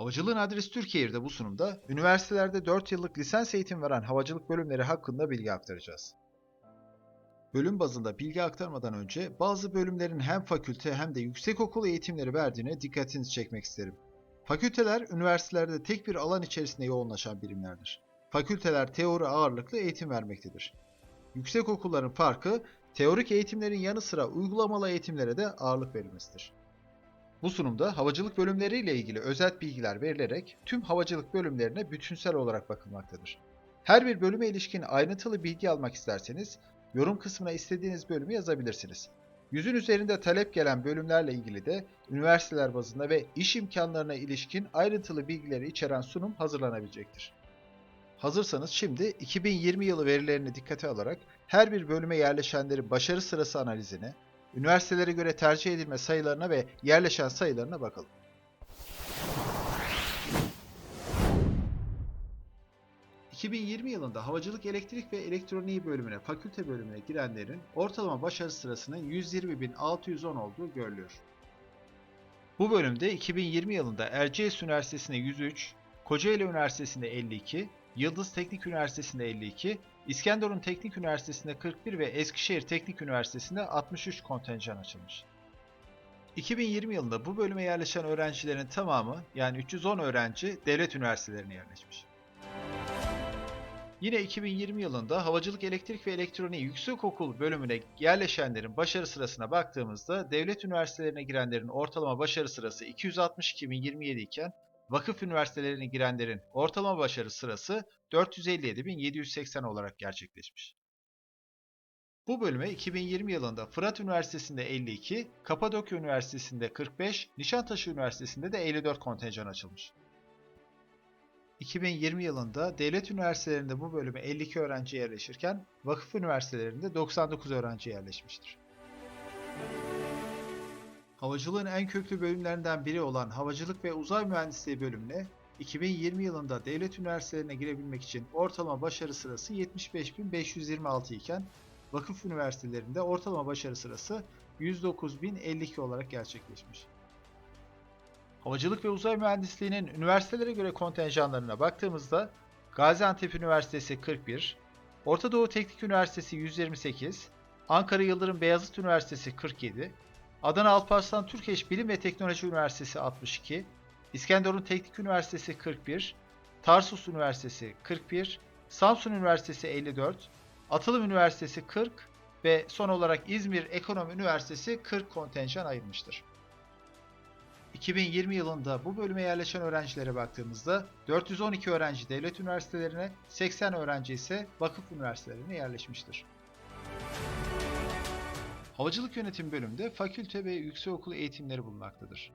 Havacılığın adresi Türkiye'de bu sunumda üniversitelerde 4 yıllık lisans eğitim veren havacılık bölümleri hakkında bilgi aktaracağız. Bölüm bazında bilgi aktarmadan önce bazı bölümlerin hem fakülte hem de yüksekokul eğitimleri verdiğine dikkatinizi çekmek isterim. Fakülteler üniversitelerde tek bir alan içerisinde yoğunlaşan birimlerdir. Fakülteler teori ağırlıklı eğitim vermektedir. Yüksekokulların farkı teorik eğitimlerin yanı sıra uygulamalı eğitimlere de ağırlık verilmesidir. Bu sunumda havacılık bölümleriyle ilgili özet bilgiler verilerek tüm havacılık bölümlerine bütünsel olarak bakılmaktadır. Her bir bölüme ilişkin ayrıntılı bilgi almak isterseniz yorum kısmına istediğiniz bölümü yazabilirsiniz. Yüzün üzerinde talep gelen bölümlerle ilgili de üniversiteler bazında ve iş imkanlarına ilişkin ayrıntılı bilgileri içeren sunum hazırlanabilecektir. Hazırsanız şimdi 2020 yılı verilerini dikkate alarak her bir bölüme yerleşenlerin başarı sırası analizine, üniversitelere göre tercih edilme sayılarına ve yerleşen sayılarına bakalım. ...2020 yılında Havacılık Elektrik ve Elektroniği bölümüne, fakülte bölümüne girenlerin ortalama başarı sırasının 120.610 olduğu görülüyor. Bu bölümde 2020 yılında Erciyes Üniversitesi'nde 103, Kocaeli Üniversitesi'nde 52, Yıldız Teknik Üniversitesi'nde 52, İskenderun Teknik Üniversitesi'nde 41 ve Eskişehir Teknik Üniversitesi'nde 63 kontenjan açılmış. 2020 yılında bu bölüme yerleşen öğrencilerin tamamı yani 310 öğrenci devlet üniversitelerine yerleşmiş. Yine 2020 yılında Havacılık Elektrik ve Elektroniği Yüksekokul bölümüne yerleşenlerin başarı sırasına baktığımızda devlet üniversitelerine girenlerin ortalama başarı sırası 262.027 iken vakıf üniversitelerine girenlerin ortalama başarı sırası 457.780 olarak gerçekleşmiş. Bu bölüme 2020 yılında Fırat Üniversitesi'nde 52, Kapadokya Üniversitesi'nde 45, Nişantaşı Üniversitesi'nde de 54 kontenjan açılmış. 2020 yılında devlet üniversitelerinde bu bölüme 52 öğrenci yerleşirken vakıf üniversitelerinde 99 öğrenci yerleşmiştir. Havacılığın en köklü bölümlerinden biri olan Havacılık ve Uzay Mühendisliği bölümüne 2020 yılında devlet üniversitelerine girebilmek için ortalama başarı sırası 75.526 iken vakıf üniversitelerinde ortalama başarı sırası 109.052 olarak gerçekleşmiş. Havacılık ve Uzay Mühendisliği'nin üniversitelere göre kontenjanlarına baktığımızda Gaziantep Üniversitesi 41, Orta Doğu Teknik Üniversitesi 128, Ankara Yıldırım Beyazıt Üniversitesi 47, Adana Alparslan Türkeş Bilim ve Teknoloji Üniversitesi 62, İskenderun Teknik Üniversitesi 41, Tarsus Üniversitesi 41, Samsun Üniversitesi 54, Atılım Üniversitesi 40 ve son olarak İzmir Ekonomi Üniversitesi 40 kontenjan ayırmıştır. 2020 yılında bu bölüme yerleşen öğrencilere baktığımızda 412 öğrenci devlet üniversitelerine, 80 öğrenci ise vakıf üniversitelerine yerleşmiştir. Havacılık Yönetim bölümünde fakülte ve yüksekokul eğitimleri bulunmaktadır.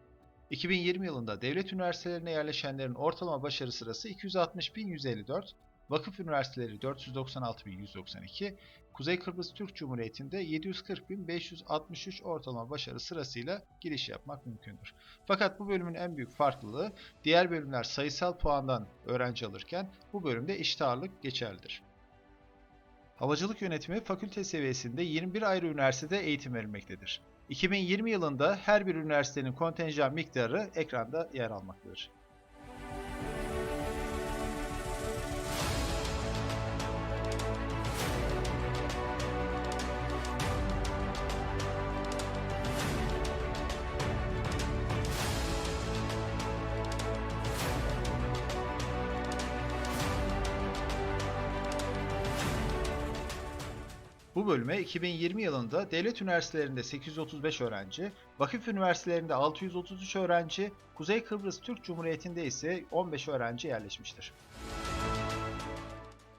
2020 yılında devlet üniversitelerine yerleşenlerin ortalama başarı sırası 260.154, vakıf üniversiteleri 496.192, Kuzey Kıbrıs Türk Cumhuriyeti'nde 740.563 ortalama başarı sırasıyla giriş yapmak mümkündür. Fakat bu bölümün en büyük farklılığı diğer bölümler sayısal puandan öğrenci alırken bu bölümde eşit ağırlık geçerlidir. Havacılık yönetimi fakülte seviyesinde 21 ayrı üniversitede eğitim verilmektedir. 2020 yılında her bir üniversitenin kontenjan miktarı ekranda yer almaktadır. Bu bölüme 2020 yılında devlet üniversitelerinde 835 öğrenci, vakıf üniversitelerinde 633 öğrenci, Kuzey Kıbrıs Türk Cumhuriyeti'nde ise 15 öğrenci yerleşmiştir.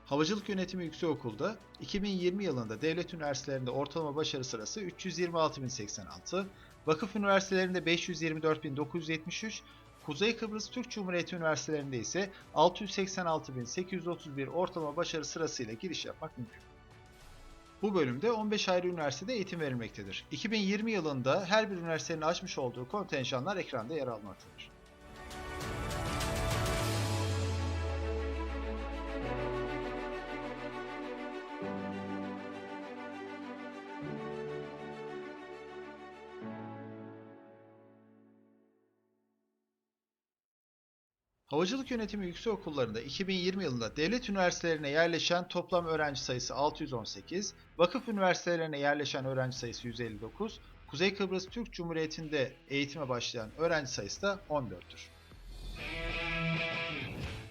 Havacılık Yönetimi Yüksekokul'da 2020 yılında devlet üniversitelerinde ortalama başarı sırası 326.086, vakıf üniversitelerinde 524.973, Kuzey Kıbrıs Türk Cumhuriyeti üniversitelerinde ise 686.831 ortalama başarı sırasıyla giriş yapmak mümkün. Bu bölümde 15 ayrı üniversitede eğitim verilmektedir. 2020 yılında her bir üniversitenin açmış olduğu kontenjanlar ekranda yer almaktadır. Havacılık Yönetimi Yüksekokullarında 2020 yılında devlet üniversitelerine yerleşen toplam öğrenci sayısı 618, vakıf üniversitelerine yerleşen öğrenci sayısı 159, Kuzey Kıbrıs Türk Cumhuriyeti'nde eğitime başlayan öğrenci sayısı da 14'tür.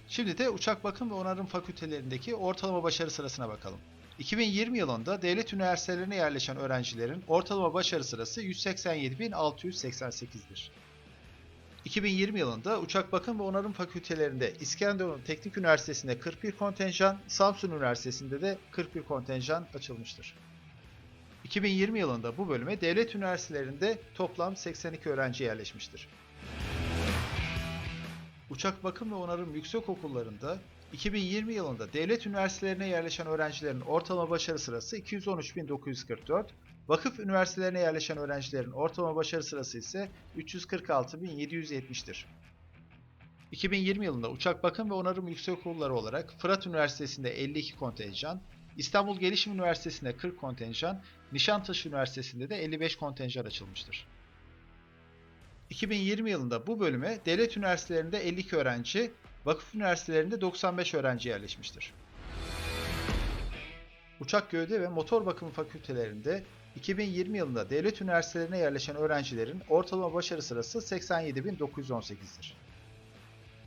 Şimdi de uçak bakım ve onarım fakültelerindeki ortalama başarı sırasına bakalım. 2020 yılında devlet üniversitelerine yerleşen öğrencilerin ortalama başarı sırası 187.688'dir. 2020 yılında uçak bakım ve onarım fakültelerinde İskenderun Teknik Üniversitesi'nde 41 kontenjan, Samsun Üniversitesi'nde de 41 kontenjan açılmıştır. 2020 yılında bu bölüme devlet üniversitelerinde toplam 82 öğrenci yerleşmiştir. Uçak bakım ve onarım yüksek okullarında 2020 yılında devlet üniversitelerine yerleşen öğrencilerin ortalama başarı sırası 213.944, vakıf üniversitelerine yerleşen öğrencilerin ortalama başarı sırası ise 346.770'tir. 2020 yılında uçak bakım ve onarım yüksekokulları olarak Fırat Üniversitesi'nde 52 kontenjan, İstanbul Gelişim Üniversitesi'nde 40 kontenjan, Nişantaşı Üniversitesi'nde de 55 kontenjan açılmıştır. 2020 yılında bu bölüme devlet üniversitelerinde 52 öğrenci, vakıf üniversitelerinde 95 öğrenci yerleşmiştir. Uçak gövde ve motor bakımı fakültelerinde 2020 yılında devlet üniversitelerine yerleşen öğrencilerin ortalama başarı sırası 87.918'dir.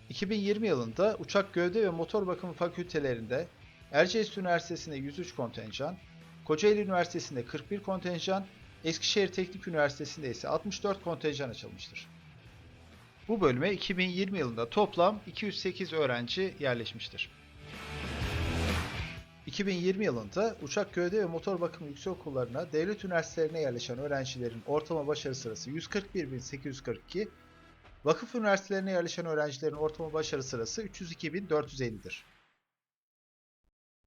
2020 yılında uçak gövde ve motor bakımı fakültelerinde Erciyes Üniversitesi'nde 103 kontenjan, Kocaeli Üniversitesi'nde 41 kontenjan, Eskişehir Teknik Üniversitesi'nde ise 64 kontenjan açılmıştır. Bu bölüme 2020 yılında toplam 208 öğrenci yerleşmiştir. 2020 yılında uçak gövde ve motor bakımı yüksekokullarına devlet üniversitelerine yerleşen öğrencilerin ortalama başarı sırası 141.842, vakıf üniversitelerine yerleşen öğrencilerin ortalama başarı sırası 302.450'dir.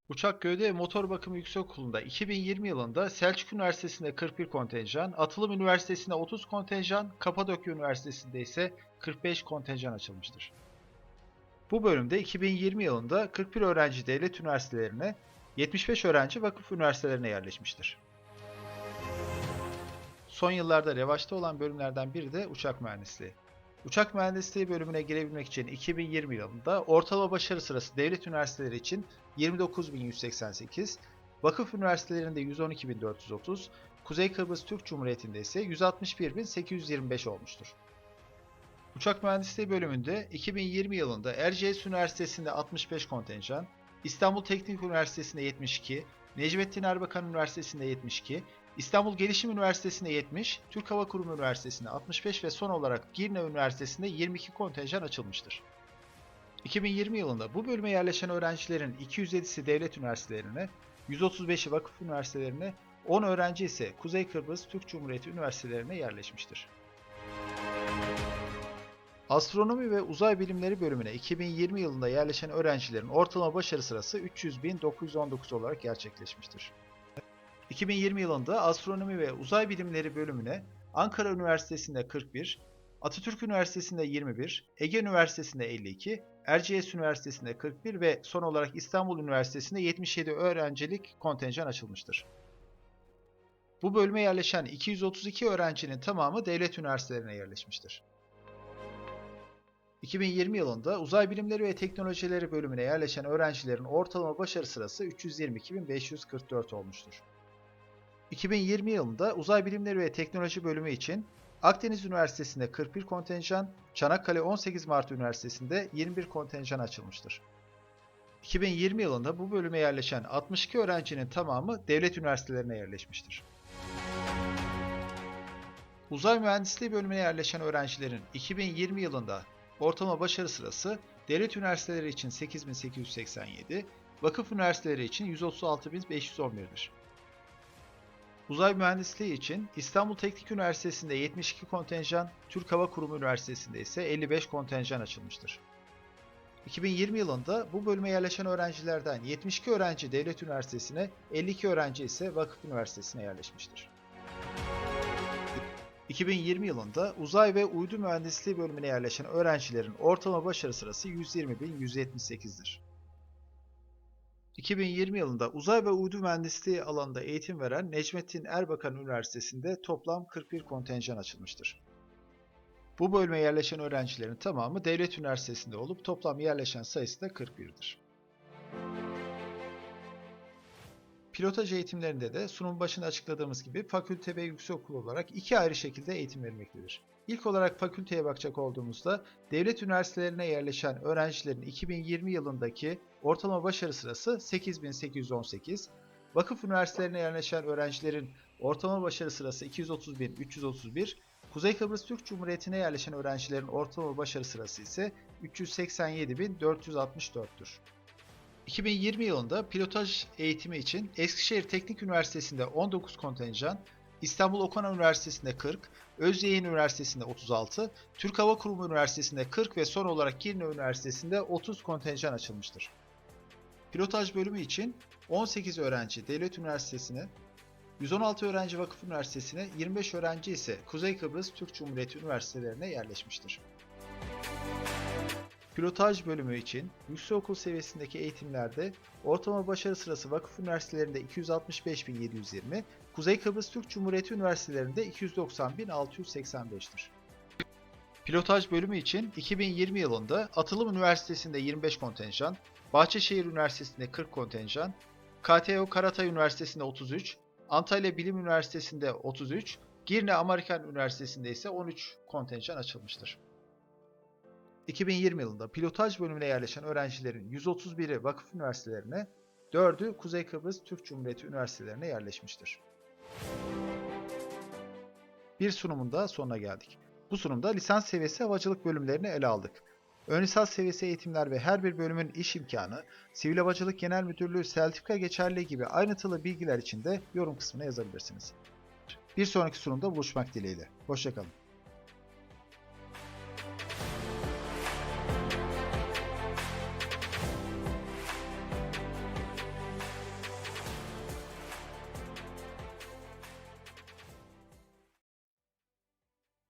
Uçak Gövde ve Motor Bakımı Yüksekokulu'nda 2020 yılında Selçuk Üniversitesi'nde 41 kontenjan, Atılım Üniversitesi'nde 30 kontenjan, Kapadokya Üniversitesi'nde ise 45 kontenjan açılmıştır. Bu bölümde 2020 yılında 41 öğrenci devlet üniversitelerine, 75 öğrenci vakıf üniversitelerine yerleşmiştir. Son yıllarda revaçta olan bölümlerden biri de uçak mühendisliği. Uçak mühendisliği bölümüne girebilmek için 2020 yılında ortalama başarı sırası devlet üniversiteleri için 29.188, vakıf üniversitelerinde 112.430, Kuzey Kıbrıs Türk Cumhuriyeti'nde ise 161.825 olmuştur. Uçak mühendisliği bölümünde 2020 yılında Erciyes Üniversitesi'nde 65 kontenjan, İstanbul Teknik Üniversitesi'nde 72, Necmettin Erbakan Üniversitesi'nde 72, İstanbul Gelişim Üniversitesi'nde 70, Türk Hava Kurumu Üniversitesi'nde 65 ve son olarak Girne Üniversitesi'nde 22 kontenjan açılmıştır. 2020 yılında bu bölüme yerleşen öğrencilerin 207'si devlet üniversitelerine, 135'i vakıf üniversitelerine, 10 öğrenci ise Kuzey Kıbrıs Türk Cumhuriyeti üniversitelerine yerleşmiştir. Astronomi ve Uzay Bilimleri bölümüne 2020 yılında yerleşen öğrencilerin ortalama başarı sırası 300.919 olarak gerçekleşmiştir. 2020 yılında Astronomi ve Uzay Bilimleri bölümüne Ankara Üniversitesi'nde 41, Atatürk Üniversitesi'nde 21, Ege Üniversitesi'nde 52, Erciyes Üniversitesi'nde 41 ve son olarak İstanbul Üniversitesi'nde 77 öğrencilik kontenjan açılmıştır. Bu bölüme yerleşen 232 öğrencinin tamamı devlet üniversitelerine yerleşmiştir. 2020 yılında Uzay Bilimleri ve Teknolojileri bölümüne yerleşen öğrencilerin ortalama başarı sırası 322.544 olmuştur. 2020 yılında Uzay Bilimleri ve Teknoloji bölümü için Akdeniz Üniversitesi'nde 41 kontenjan, Çanakkale 18 Mart Üniversitesi'nde 21 kontenjan açılmıştır. 2020 yılında bu bölüme yerleşen 62 öğrencinin tamamı devlet üniversitelerine yerleşmiştir. Uzay Mühendisliği bölümüne yerleşen öğrencilerin 2020 yılında ortalama başarı sırası devlet üniversiteleri için 8887, vakıf üniversiteleri için 136.511'dir. Uzay mühendisliği için İstanbul Teknik Üniversitesi'nde 72 kontenjan, Türk Hava Kurumu Üniversitesi'nde ise 55 kontenjan açılmıştır. 2020 yılında bu bölüme yerleşen öğrencilerden 72 öğrenci devlet üniversitesine, 52 öğrenci ise vakıf üniversitesine yerleşmiştir. 2020 yılında uzay ve uydu mühendisliği bölümüne yerleşen öğrencilerin ortalama başarı sırası 120.178'dir. 2020 yılında uzay ve uydu mühendisliği alanında eğitim veren Necmettin Erbakan Üniversitesi'nde toplam 41 kontenjan açılmıştır. Bu bölüme yerleşen öğrencilerin tamamı devlet üniversitesinde olup toplam yerleşen sayısı da 41'dir. Pilotaj eğitimlerinde de sunum başında açıkladığımız gibi fakülte ve yüksekokul olarak iki ayrı şekilde eğitim verilmektedir. İlk olarak fakülteye bakacak olduğumuzda devlet üniversitelerine yerleşen öğrencilerin 2020 yılındaki ortalama başarı sırası 8818, vakıf üniversitelerine yerleşen öğrencilerin ortalama başarı sırası 230.331, Kuzey Kıbrıs Türk Cumhuriyeti'ne yerleşen öğrencilerin ortalama başarı sırası ise 387.464'tür. 2020 yılında pilotaj eğitimi için Eskişehir Teknik Üniversitesi'nde 19 kontenjan, İstanbul Okan Üniversitesi'nde 40, Özyeğin Üniversitesi'nde 36, Türk Hava Kurumu Üniversitesi'nde 40 ve son olarak Girne Üniversitesi'nde 30 kontenjan açılmıştır. Pilotaj bölümü için 18 öğrenci Devlet Üniversitesi'ne, 116 öğrenci Vakıf Üniversitesi'ne, 25 öğrenci ise Kuzey Kıbrıs Türk Cumhuriyeti Üniversitelerine yerleşmiştir. Pilotaj bölümü için yüksekokul seviyesindeki eğitimlerde ortalama başarı sırası vakıf üniversitelerinde 265.720, Kuzey Kıbrıs Türk Cumhuriyeti Üniversitelerinde 290.685'tir. Pilotaj bölümü için 2020 yılında Atılım Üniversitesi'nde 25 kontenjan, Bahçeşehir Üniversitesi'nde 40 kontenjan, KTO Karatay Üniversitesi'nde 33, Antalya Bilim Üniversitesi'nde 33, Girne Amerikan Üniversitesi'nde ise 13 kontenjan açılmıştır. 2020 yılında pilotaj bölümüne yerleşen öğrencilerin 131'i vakıf üniversitelerine, 4'ü Kuzey Kıbrıs Türk Cumhuriyeti üniversitelerine yerleşmiştir. Bir sunumun da sonuna geldik. Bu sunumda lisans seviyesi havacılık bölümlerini ele aldık. Ön lisans seviyesi eğitimler ve her bir bölümün iş imkanı, Sivil Havacılık Genel Müdürlüğü sertifika geçerli gibi ayrıntılı bilgiler için de yorum kısmına yazabilirsiniz. Bir sonraki sunumda buluşmak dileğiyle. Hoşçakalın.